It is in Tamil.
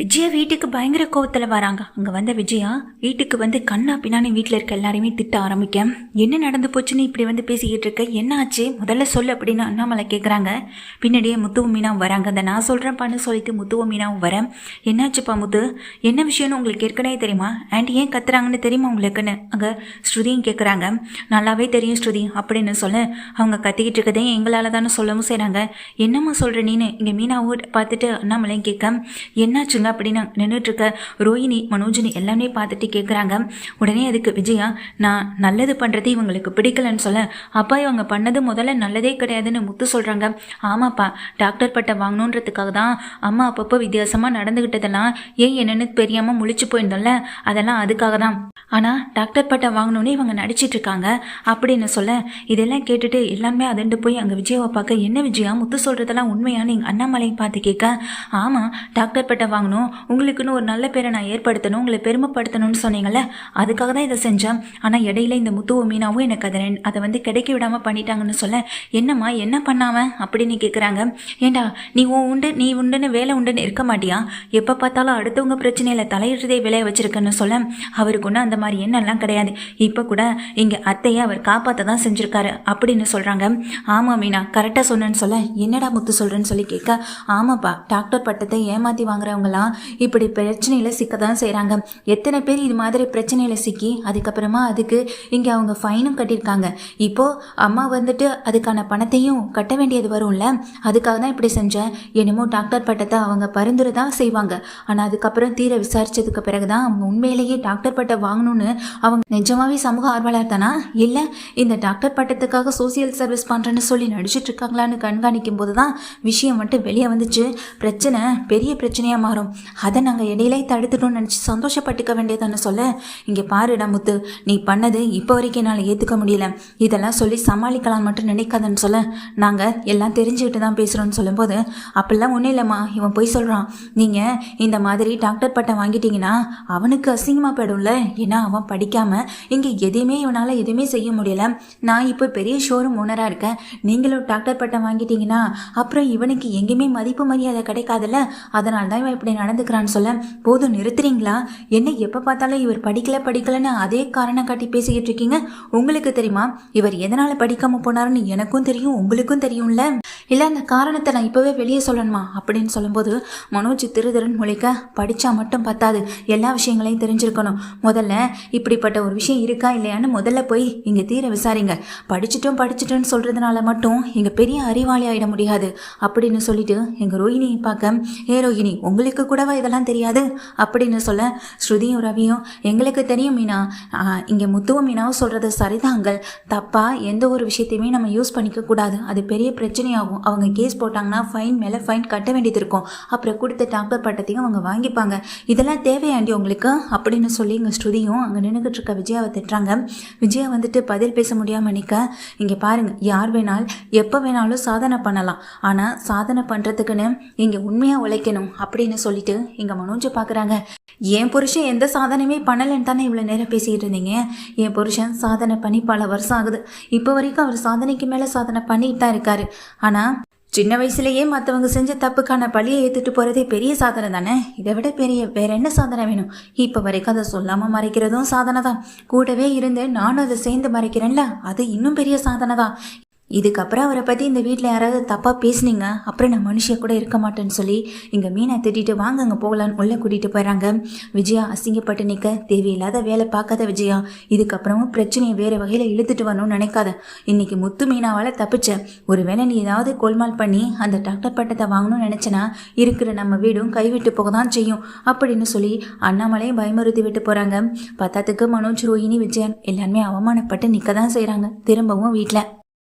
விஜயா வீட்டுக்கு பயங்கர கோவத்தில் வராங்க. அங்கே வந்த விஜயா வீட்டுக்கு வந்து கண்ணா பின்னான்னு வீட்டில் இருக்க எல்லாரையுமே திட்ட ஆரம்பிக்க. என்ன நடந்து போச்சுன்னு இப்படி வந்து பேசிக்கிட்டு இருக்க? என்ன ஆச்சு? முதல்ல சொல்லு அப்படின்னு அண்ணாமலை கேட்குறாங்க பின்னாடியே முத்துவும் மீனாவும் வராங்க. அந்த நான் சொல்கிறேன்ப்பான்னு சொல்லிட்டு முத்துவும் மீனாவும் வரேன் என்னாச்சுப்பா முத்து? என்ன விஷயம்னு உங்களுக்கு ஏற்கனவே தெரியுமா? ஆண்டி ஏன் கத்துறாங்கன்னு தெரியுமா உங்களுக்குன்னு? அங்கே ஸ்ருதியும் கேட்குறாங்க நல்லாவே தெரியும் ஸ்ருதி அப்படின்னு சொல்ல. அவங்க கத்திக்கிட்டு இருக்கதே எங்களால் தானே சொல்லவும் செய்கிறாங்க என்னம்மா சொல்கிற நீனு? இங்கே மீனாவும் பார்த்துட்டு அண்ணாமலையும் கேட்க. என்னாச்சுங்க? அப்படின்னு நின்றுட்டு இருக்க ரோஹிணி மனோஜினி எல்லாமே பார்த்துட்டு கேட்குறாங்க உடனே அதுக்கு விஜயா நான் நல்லது பண்ணுறது இவங்களுக்கு பிடிக்கலன்னு சொல்ல அப்பா இவங்க பண்ணது முதல்ல நல்லதே கிடையாதுன்னு முத்து சொல்கிறாங்க ஆமாப்பா டாக்டர் பட்டை வாங்கணுன்றதுக்காக தான் அம்மா அப்பப்போ வித்தியாசமாக நடந்துக்கிட்டதெல்லாம் ஏன் என்னென்னு தெரியாமல் முழிச்சு போயிருந்தோம்ல அதெல்லாம் அதுக்காக தான். ஆனால் டாக்டர் பட்டை வாங்கணுன்னு இவங்க நடிச்சிட்டு இருக்காங்க. அப்படின்னு சொல்ல இதெல்லாம் கேட்டுட்டு எல்லாமே அதண்டு போய் அங்கே விஜயாவை பார்க்க என்ன விஜயா முத்து சொல்கிறதெல்லாம் உண்மையான்னு எங்கள் அண்ணாமலையை பார்த்து கேட்க ஆமாம் டாக்டர் பட்டை வாங்கணும் உங்களுக்குன்னு ஒரு நல்ல பேரை நான் ஏற்படுத்தணும் உங்களை பெருமைப்படுத்தணும்னு சொன்னீங்கல்ல அதுக்காக தான் இதை செஞ்சேன். ஆனால் இடையில இந்த முத்துவும் மீனாவும் எனக்கு அதை அதை வந்து கிடைக்க விடாமல் பண்ணிட்டாங்கன்னு சொல்ல என்னம்மா என்ன பண்ணாம? அப்படின்னு கேட்குறாங்க ஏண்டா நீ உன் உண்டு நீ உண்டுன்னு வேலை உண்டுன்னு இருக்க மாட்டியா? எப்போ பார்த்தாலும் அடுத்தவங்க பிரச்சனையில் தலையிடுறதே விளைய வச்சிருக்கேன்னு சொல்ல அவருக்கு ஒன்றும் அந்த மாதிரி எண்ணெல்லாம் கிடையாது. இப்போ கூட இங்கே அத்தையை அவர் காப்பாற்ற தான் செஞ்சுருக்காரு அப்படின்னு சொல்கிறாங்க ஆமாம் மீனா கரெக்டாக சொன்னேன்னு சொல்ல என்னடா முத்து சொல்கிறேன்னு சொல்லி கேட்க ஆமாப்பா டாக்டர் பட்டத்தை ஏமாற்றி வாங்குறவங்களாம் இப்படி பிரச்சனையில் சிக்க தான் செய்கிறாங்க எத்தனை பேர் இது மாதிரி பிரச்சனையில் சிக்கி அதுக்கப்புறமா அதுக்கு இங்கே அவங்க ஃபைனும் கட்டியிருக்காங்க. இப்போது அம்மா வந்துட்டு அதுக்கான பணத்தையும் கட்ட வேண்டியது வரும்ல? அதுக்காக தான் இப்படி செஞ்சேன் என்னமோ டாக்டர் பட்டத்தை அவங்க பரிந்துரை தான் செய்வாங்க. ஆனால் அதுக்கப்புறம் தீர விசாரிச்சதுக்கு பிறகு தான் அவங்க உண்மையிலேயே டாக்டர் பட்டம் வாங்கணும்னு அவங்க நிஜமாவே சமூக ஆர்வலர் தானா? இல்லை இந்த டாக்டர் பட்டத்துக்காக சோசியல் சர்வீஸ் பண்ணுறேன்னு சொல்லி நடிச்சிட்டு இருக்காங்களான்னு கண்காணிக்கும் போது தான் விஷயம் மட்டும் வெளியே வந்துச்சு. பிரச்சனை பெரிய பிரச்சனையாக மாறும். அதை நாங்கள் இடையிலே தடுத்துட்டோம்னு நினச்சி சந்தோஷப்பட்டுக்க வேண்டியதானு சொல்ல? இங்கே பாருடா முத்து நீ பண்ணது இப்போ வரைக்கும் என்னால் ஏற்றுக்க முடியல. இதெல்லாம் சொல்லி சமாளிக்கலாம் மட்டும் நினைக்காதன்னு சொல்ல. நாங்கள் எல்லாம் தெரிஞ்சுக்கிட்டு தான் பேசுகிறோன்னு சொல்லும்போது அப்படிலாம் ஒன்றும் இல்லைம்மா. இவன் போய் சொல்கிறான் நீங்கள் இந்த மாதிரி டாக்டர் பட்டம் வாங்கிட்டீங்கன்னா அவனுக்கு அசிங்கமாக போயிடும்ல. ஏன்னா அவன் படிக்காமல் இங்கே எதையுமே இவனால் எதுவுமே செய்ய முடியல. நான் இப்போ பெரிய ஷோரூம் ஓனராக இருக்கேன். நீங்களும் டாக்டர் பட்டம் வாங்கிட்டீங்கன்னா அப்புறம் இவனுக்கு எங்கேயுமே மதிப்பு மரியாதை கிடைக்காதுல்ல? அதனால தான் இவன் இப்படி நடந்துக்கிறான்னு சொல்ல போதும் நிறுத்துறீங்களா? என்ன எப்போ பார்த்தாலும் இவர் படிக்கல படிக்கலன்னு அதே காரணம் காட்டி பேசிக்கிட்டு இருக்கீங்க. உங்களுக்கு தெரியுமா? இவர் எதனால் படிக்காமல் போனாருன்னு எனக்கும் தெரியும் உங்களுக்கும் தெரியும்ல? இல்லை அந்த காரணத்தை நான் இப்போவே வெளியே சொல்லணுமா? அப்படின்னு சொல்லும்போது மனோஜ் திருதிறன் முழிக்க படித்தா மட்டும் பத்தாது. எல்லா விஷயங்களையும் தெரிஞ்சிருக்கணும். முதல்ல இப்படிப்பட்ட ஒரு விஷயம் இருக்கா இல்லையான்னு முதல்ல போய் இங்கே தீர விசாரிங்க. படிச்சுட்டும் படிச்சுட்டோன்னு சொல்கிறதுனால மட்டும் இங்கே பெரிய அறிவாளி ஆகிட முடியாது. அப்படின்னு சொல்லிட்டு எங்கள் ரோஹிணியை பார்க்க ஏ ரோஹிணி உங்களுக்கு கூடவா இதெல்லாம் தெரியாது அப்படின்னு சொல்ல ஸ்ருதியும் ரவியும் எங்களுக்கு தெரியும் மீனா. இங்கே முத்துவும் மீனாவும் சொல்கிறது சரிதாங்கள் தப்பாக எந்த ஒரு விஷயத்தையுமே நம்ம யூஸ் பண்ணிக்க கூடாது. அது பெரிய பிரச்சனையாகும். அவங்க கேஸ் போட்டாங்கன்னா ஃபைன் மேலே ஃபைன் கட்ட வேண்டியது இருக்கும். அப்புறம் கொடுத்த டாக்டர் பட்டத்தையும் அவங்க வாங்கிப்பாங்க. இதெல்லாம் தேவையாண்டி உங்களுக்கு? அப்படின்னு சொல்லி இங்கே ஸ்ருதியும் அங்கே நின்றுக்கிட்டு இருக்க விஜயாவை திட்டுறாங்க. விஜயா வந்துட்டு பதில் பேச முடியாமல் நிற்க இங்கே பாருங்கள் யார் வேணால் எப்போ வேணாலும் சாதனை பண்ணலாம். ஆனால் சாதனை பண்ணுறதுக்குன்னு இங்கே உண்மையாக உழைக்கணும். அப்படின்னு சொல்லி சொல்லிட்டு இங்கே மனோஜை பார்க்குறாங்க என் புருஷன் எந்த சாதனையுமே பண்ணலைன்னு தானே இவ்வளோ நேரம் பேசிக்கிட்டு இருந்தீங்க? என் புருஷன் சாதனை பண்ணி பல வருஷம் ஆகுது. இப்போ வரைக்கும் அவர் சாதனைக்கு மேலே சாதனை பண்ணிட்டு தான் இருக்காரு. ஆனால் சின்ன வயசுலயே மற்றவங்க செஞ்ச தப்புக்கான பழியை ஏற்றுட்டு போகிறதே பெரிய சாதனை தானே? இதை விட பெரிய வேற என்ன சாதனை வேணும்? இப்போ வரைக்கும் அதை சொல்லாமல் மறைக்கிறதும் சாதனை தான் கூடவே இருந்து நானும் அதை சேர்ந்து மறைக்கிறேன்ல அது இன்னும் பெரிய சாதனை தான் இதுக்கப்புறம் அவரை பற்றி இந்த வீட்டில் யாராவது தப்பாக பேசுனீங்க? அப்புறம் நான் மனுஷிய கூட இருக்க மாட்டேன்னு சொல்லி இங்கே மீனை திட்டிட்டு வாங்க அங்கே போகலான்னு உள்ளே கூட்டிகிட்டு போயிடறாங்க விஜயா அசிங்கப்பட்டு நிற்க தேவையில்லாத வேலை பார்க்காத விஜயா. இதுக்கப்புறமும் பிரச்சனையை வேறு வகையில் இழுத்துட்டு வரணும்னு நினைக்காத. இன்னைக்கு முத்து மீனாவால் தப்பிச்ச. ஒருவேளை நீ ஏதாவது கோல்மால் பண்ணி அந்த டாக்டர் பட்டத்தை வாங்கணும்னு நினச்சனா? இருக்கிற நம்ம வீடும் கைவிட்டு போக தான் செய்யும் அப்படின்னு சொல்லி அண்ணாமலையும் பயமுறுத்தி விட்டு போகிறாங்க பத்தாத்துக்கு மனோஜ் ரோஹினி விஜயன் எல்லாருமே அவமானப்பட்டு நிற்க தான் செய்கிறாங்க திரும்பவும் வீட்டில்